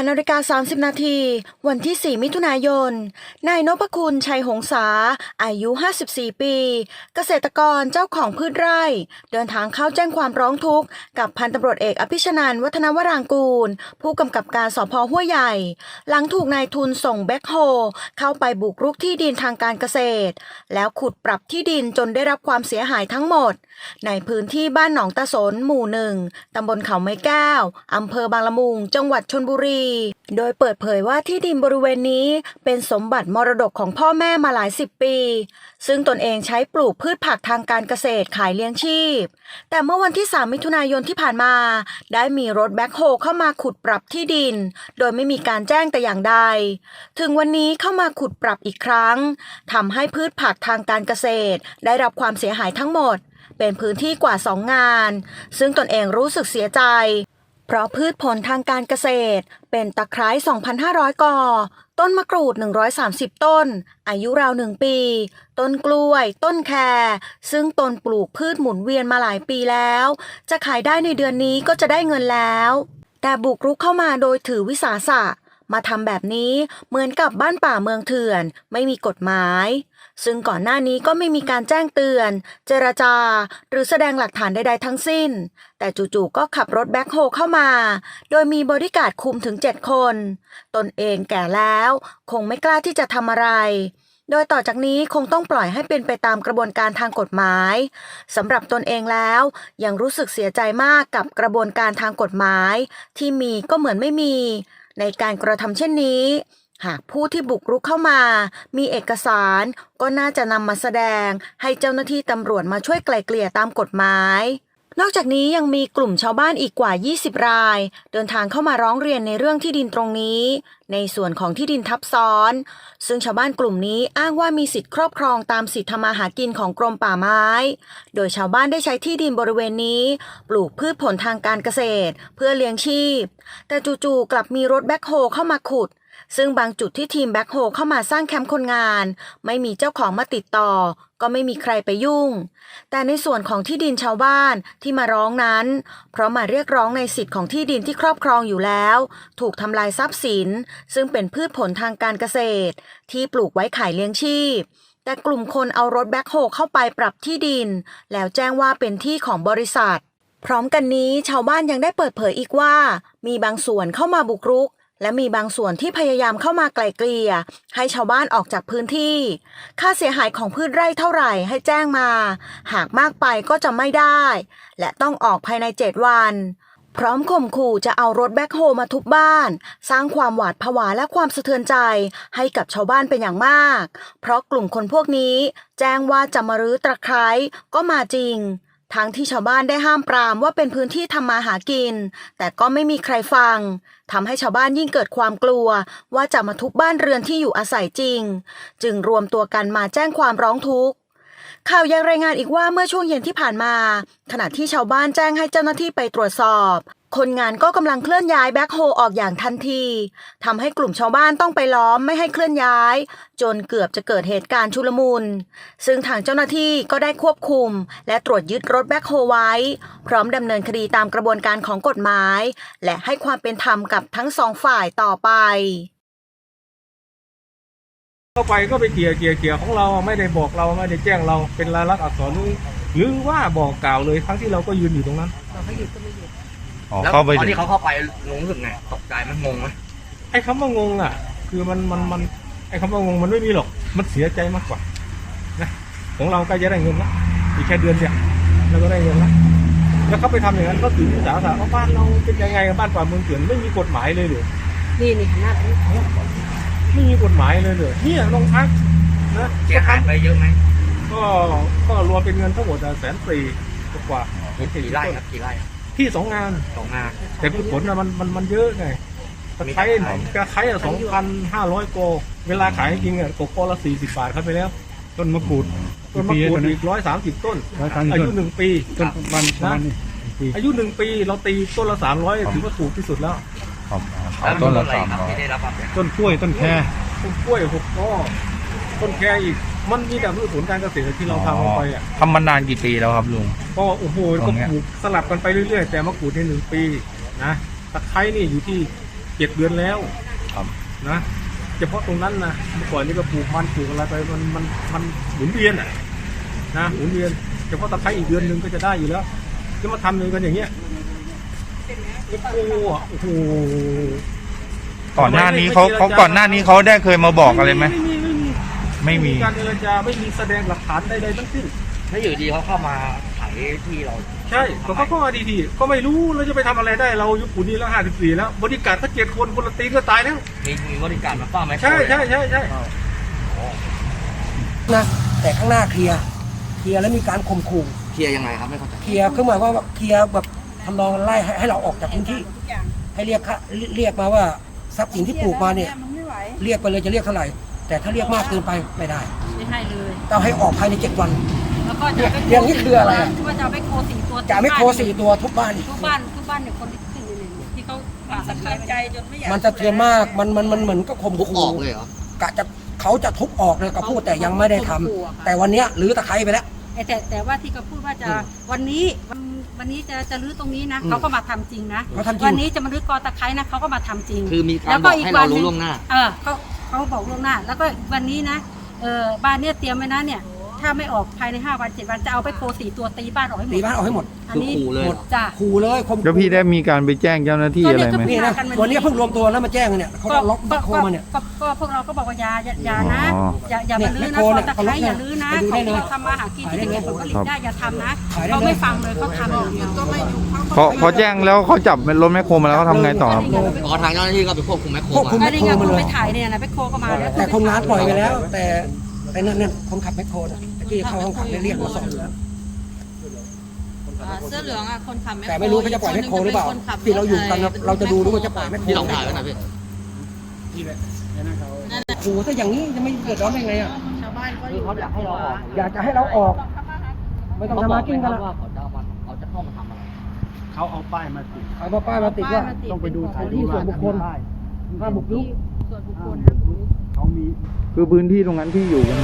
18นาฬิกา30 นาที วันที่ 4 มิถุนายน นายนพคุณชัยหงษา อายุ 54 ปี เกษตรกรเจ้าของพืชไร่ เดินทางเข้าแจ้งความร้องทุกข์ กับพันตำรวจเอกอภิชนันวัฒนวรางกูล ผู้กำกับการสพห้วยใหญ่ หลังถูกนายทุนส่งแบ็คโฮเข้าไปบุกรุกที่ดินทางการเกษตร แล้วขุดปรับที่ดินจนได้รับความเสียหายทั้งหมด ในพื้นที่บ้านหนองตาสนหมู่หนึ่งตำบลเขาไม้แก้วอำเภอบางละมุง จังหวัดชนบุรีโดยเปิดเผยว่าที่ดินบริเวณนี้เป็นสมบัติมรดกของพ่อแม่มาหลายสิบปี ซึ่งตนเองใช้ปลูกพืชผักทางการเกษตรขายเลี้ยงชีพ แต่เมื่อวันที่ 3 มิถุนายนที่ผ่านมา ได้มีรถแบ็คโฮเข้ามาขุดปรับที่ดิน โดยไม่มีการแจ้งแต่อย่างใด ถึงวันนี้เข้ามาขุดปรับอีกครั้งทำให้พืชผักทางการเกษตร ได้รับความเสียหายทั้งหมดเป็นพื้นที่กว่า 2 งาน ซึ่งตนเองรู้สึกเสียใจ เพราะพืชผลทางการเกษตร เป็นตะไคร้ 2,500 กอ ต้นมะกรูด 130 ต้น อายุราวหนึ่งปี ต้นกล้วย ต้นแครซึ่งตนปลูกพืชหมุนเวียนมาหลายปีแล้ว จะขายได้ในเดือนนี้ก็จะได้เงินแล้ว แต่บุกรุกเข้ามาโดยถือวิสาสะ มาทำแบบนี้เหมือนกับบ้านป่าเมืองเถื่อน ไม่มีกฎหมาย ซึ่งก่อนหน้านี้ก็ไม่มีการแจ้งเตือน เจรจา หรือแสดงหลักฐานใดๆทั้งสิ้น แต่จู่ๆก็ขับรถแบ็คโฮเข้ามา โดยมีบริการคุมถึง7คน ตนเองแก่แล้ว คงไม่กล้าที่จะทำอะไร โดยต่อจากนี้คงต้องปล่อยให้เป็นไปตามกระบวนการทางกฎหมายสำหรับตนเองแล้วยังรู้สึกเสียใจมากกับกระบวนการทางกฎหมาย ที่มีก็เหมือนไม่มี ในการกระทำเช่นนี้ หากผู้ที่บุกรุกเข้ามา มีเอกสารก็น่าจะนำมาแสดงให้เจ้าหน้าที่ตำรวจมาช่วยไกล่เกลี่ยตามกฎหมาย นอกจากนี้ยังมีกลุ่มชาวบ้านอีกกว่า 20 ราย เดินทางเข้ามาร้องเรียนในเรื่องที่ดินตรงนี้ ในส่วนของที่ดินทับซ้อน ซึ่งชาวบ้านกลุ่มนี้อ้างว่ามีสิทธิ์ครอบครองตามสิทธิทำมาหากินของกรมป่าไม้ โดยชาวบ้านได้ใช้ที่ดินบริเวณนี้ ปลูกพืชผลทางการเกษตร เพื่อเลี้ยงชีพ แต่จู่ๆกลับมีรถแบ็คโฮเข้ามาขุด ซึ่งบางจุดที่ทีมแบ็คโฮเข้ามาสร้างแคมป์คนงาน ไม่มีเจ้าของมาติดต่อ ก็ไม่มีใครไปยุ่ง แต่ในส่วนของที่ดินชาวบ้านที่มาร้องนั้น เพราะมาเรียกร้องในสิทธิ์ของที่ดินที่ครอบครองอยู่แล้ว ถูกทำลายทรัพย์สิน ซึ่งเป็นพืชผลทางการเกษตร ที่ปลูกไว้ขายเลี้ยงชีพ แต่กลุ่มคนเอารถแบ็คโฮเข้าไปปรับที่ดิน แล้วแจ้งว่าเป็นที่ของบริษัท พร้อมกันนี้ชาวบ้านยังได้เปิดเผยอีกว่า มีบางส่วนเข้ามาบุกรุก และมีบางส่วนที่พยายามเข้ามาไกล่เกลี่ยให้ชาวบ้านออกจากพื้นที่ ค่าเสียหายของพืชไร่เท่าไหร่ให้แจ้งมา หากมากไปก็จะไม่ได้ และต้องออกภายใน7วัน พร้อมข่มขู่จะเอารถแบ็คโฮมาทุบบ้าน สร้างความหวาดผวาและความสะเทือนใจให้กับชาวบ้านเป็นอย่างมาก เพราะกลุ่มคนพวกนี้ แจ้งว่าจะมารื้อตะไคร้ก็มาจริง ทั้งที่ชาวบ้านได้ห้ามปรามว่าเป็นพื้นที่ทำมาหากิน แต่ก็ไม่มีใครฟังทำให้ชาวบ้านยิ่งเกิดความกลัว ว่าจะมาทุบบ้านเรือนที่อยู่อาศัยจริง จึงรวมตัวกันมาแจ้งความร้องทุกข์ข่าวยังรายงานอีกว่าเมื่อช่วงเย็นที่ผ่านมา ขณะที่ชาวบ้านแจ้งให้เจ้าหน้าที่ไปตรวจสอบ คนงานก็กำลังเคลื่อนย้ายแบ็คโฮออกอย่างทันทีทำให้กลุ่มชาวบ้านต้องไปล้อมไม่ให้เคลื่อนย้าย จนเกือบจะเกิดเหตุการณ์ชุลมุน ซึ่งทางเจ้าหน้าที่ก็ได้ควบคุม และตรวจยึดรถแบ็คโฮไว้ พร้อมดำเนินคดีตามกระบวนการของกฎหมาย และให้ความเป็นธรรมกับทั้งสองฝ่ายต่อไป เข้าไปก็ไปเกี่ยเกี่ยเกี่ยของเราไม่ได้บอกเราไม่ได้แจ้งเราเป็นลายลักษณ์อักษรหรือหรือว่าบอกกล่าวเลยทั้งที่เราก็ยืนอยู่ตรงนั้น อ๋อแล้วเข้าไปตอนถึงที่เขาเข้าไปลุงรู้สึกไงตกใจไหมันงงไหมไอ้คำว่างงอะ คือมันมันมันไอ้คำว่างงมันไม่มีหรอก มันเสียใจมากกว่านะของเราก็จะได้เงินละอีกแค่เดือนเดียวเราก็ได้เงินละแล้วเขาไปทำอย่างนั้นก็ถือวิสาสะว่าบ้านเราเป็นยังไงบ้านป่าเมืองเถื่อนไม่มีกฎหมายเลยเหรือนี่นี่หันหน้าไปนี่ไม่มีกฎหมายเลยเลยเนี่ยโรงพักนะเสียหายไปเยอะไหมก็ก็รวมเป็นเงินทั้งหมดแสนสี่กว่ากี่ไร่ครับกี่ไร่ครับ ที่สองงาน สองงาน แต่พืชผลน่ะมันมันมันเยอะไงตะไคร้มีตะไคร้กระไคร้สองพันห้าร้อยโก เวลาขายจริงๆอะตกโกละสี่สิบบาทครับไปแล้ว ต้นมะกรูดต้นมะกรูดอีกร้อยสามสิบต้นร้อยสามสิบอาต้ยุนหนึ่งปีต้นมันประมาณนี้ปีอายุหนึ่งปีเราตีต้นละสามร้อยถือว่าถูกที่สุดแล้วครับแล้วต้นละอะไรสามครับร้อยที่ได้รับความเสียหายต้นกล้วยต้นแครต้นกล้วยหกก้อต้นแคอีก มันมีแต่พืชผลการเกษตรที่เราทำลงไปอะทำมานานกี่ปีแล้วครับลุง ก็โอ้โหตก็รงเนี้ยปลูกสลับกันไปเรื่อยๆ แต่มะกรูดในหนึ่งปีนะตะไคร้นี่อยู่ที่เจ็ดเดือนแล้วครับนะเฉพาะตรงนั้นนะเมื่อก่อนนี่ก็ปลูกมันปลูกอะไรไปมันมันมันหมุนเวียนอะนะหมุนเวียนเฉพาะตะไคร้อีกเดือนหนึ่งก็จะได้อยู่แล้วจะมาทำอย่างกันอย่างเงี้ยโอ้โหอะโอ้โหก่อนหน้านี้เขาเขาก่อนหน้านี้เขาได้เคยมาบอกอะไรไหมไม่มี ไม่มีไม่มีการเจรจาไม่มีแสดงหลักฐานใดๆทั้งสิ้นถ้าอยู่ดีเขาเข้ามาไถที่เรา ใช่เขาก็เข้ามาดีๆก็ไม่รู้เราจะไปทำอะไรได้เราอายุปุ่นนี้แล้วห้าสิบสี่แล้ว บริการก็เจ็ดคนคนละตีนก็ตายแล้วมีมีบริการมาเฝ้าไหมใช่ใช่ใช่ใช่นะแต่ข้างหน้าเคลียร์เคลียร์แล้วมีการข่มขู่เคลียร์ยังไงครับไม่เข้าใจเคลียร์คือหมายว่าแบบเคลียร์แบบทำนองไล่ให้ให้เราออกจากพื้นที่ ให้เรียกค่าเรียกมาว่าทรัพย์สินที่ปลูกมาเนี่ย เรียกไปเลยจะเรียกเท่าไหร่ แต่ถ้าเรียกมากเกินไปไม่ได้ ไม่ให้เลย ต้องให้ออกภายในเจ็ดวัน แล้วก็จะไปเรื่องนี้คืออะไรอะ ว่าจะเอาไปโคสี่ตัวจะไม่โคสี่ตัวทุกบ้านอีกทุกบ้านทุกบ้านเนี่ยคนที่ขึ้นเนี่ยที่เขาป่าสังเกตใจจนไม่อยากมันจะเทือนมากมันมันมันเหมือนก็ข่มทุกอขู่อกเลยเหรอ กะจะเขาจะทุบออกเลยก็พูดแต่ยังไม่ได้ทำแต่วันเนี้ยรื้อตะไคร้ไปแล้ว ไอ้แต่แต่ว่าที่เขาพูดว่าจะอืมวันนี้วันวันนี้จะจะรื้อตรงนี้นะอืมเขาก็มาทำจริงนะเขาทำจริง วันนี้จะมารื้อกอตะไคร้นะเขาก็มาทำจริง คือมีการแล้วบก็อกอีกให้เราวันหนึ่รู้ง ล่วงหน้า เออเขา เขาบอกล่วงหน้า แล้วก็วันนี้นะเออบ้านเนี่ยเตรียมไว้นะเนี่ย ถ้าไม่ออกภายในห้าวันเจ็ดวันจะเอาไปโคสี่ตัวตีบ้านออกให้หมตีดบ้านออกให้หมดอันนี้คือขู่เลยเหรอจ้ะ ขู่เลยข่มขู่แล้วพี่ได้มีการไปแจ้งเจ้าหน้าที่อะไรไหม นี่นะวันนี้เพิ่งรวมตัวแล้วมาแจ้งเนี่ยเขาก็ล็อกแบ็คโคมาเนี่ย ก็ก็พวกเราก็บอกว่าอย่าอย่าอย่านะ อ๋ออย่าอย่ามาลื้อเนี่ยนะแมคโครคเนี่อยตะไคร้อย่าลื้อนะไปดูได้เลยเขาทำมาหากินที่จะเก็บผลผลิตได้อย่าทำนะขายได้เลย เขาไม่ฟังเลยเขาทำอย่างเดียวก็ไม่อยู่ พอพอแจ้งแล้วเขาจับรถแมคโครมาแล้วเขาทำไงต่อครับ อ๋อทางเจ้าหน้าที่ก็ไปควบคุมแมคโครควบคุม มาอันนี้ไงคุณไปถ่ายเนี่ยนะไปโคก็มาแล้วแต่คนงานปล่อยไปแล้ว แต่ แต่นั่นนั่นคนขับแมคโครน่ะตะกี้เข้าห้องขับเรียกมาสอบเสื้อเหลืองอะคนขับแมคโครแต่ไม่รู้เขาจะปล่อยแมคโครหรือเปล่าที่เราอยู่กันนะเราจะดูด้วยว่าจะปล่อยแมคโครที่ลองถ่ายไว้หน่อยพี่ขู่ถ้าอย่างนี้จะไม่เกิดร้อนได้ไงอะชาวบ้านก็อยู่เขาอยากให้เราออกอยากจะให้เราออกไม่ต้องเขาทำบอมากกินไหมกันครับละว่าเขาจะเอามาเขาจะเข้ามาทำอะไรเขาเอาป้ายมาติดเอามาป้ายมาติดว่าต้องไปดูสถานที่ส่วนบุคคลห้ามบุกรุกส่วนบุคคลห้ามบุกรุก ขามีคือพื้นที่ตรงนั้นที่อยู่กัน